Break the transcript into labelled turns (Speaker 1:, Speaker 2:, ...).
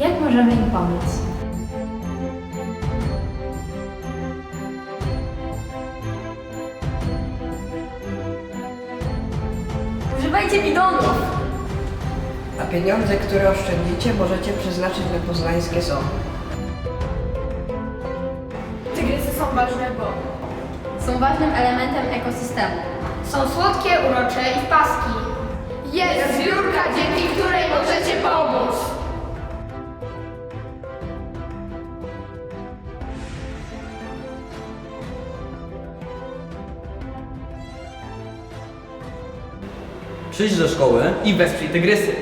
Speaker 1: Jak możemy im pomóc?
Speaker 2: Używajcie bidonów!
Speaker 3: A pieniądze, które oszczędzicie, możecie przeznaczyć na poznańskie zoo.
Speaker 2: Tygrysy są ważne, bo
Speaker 1: Są ważnym elementem ekosystemu.
Speaker 2: są słodkie, urocze i w paski.
Speaker 4: Przyjdź do szkoły
Speaker 5: I wesprzyj tygrysy.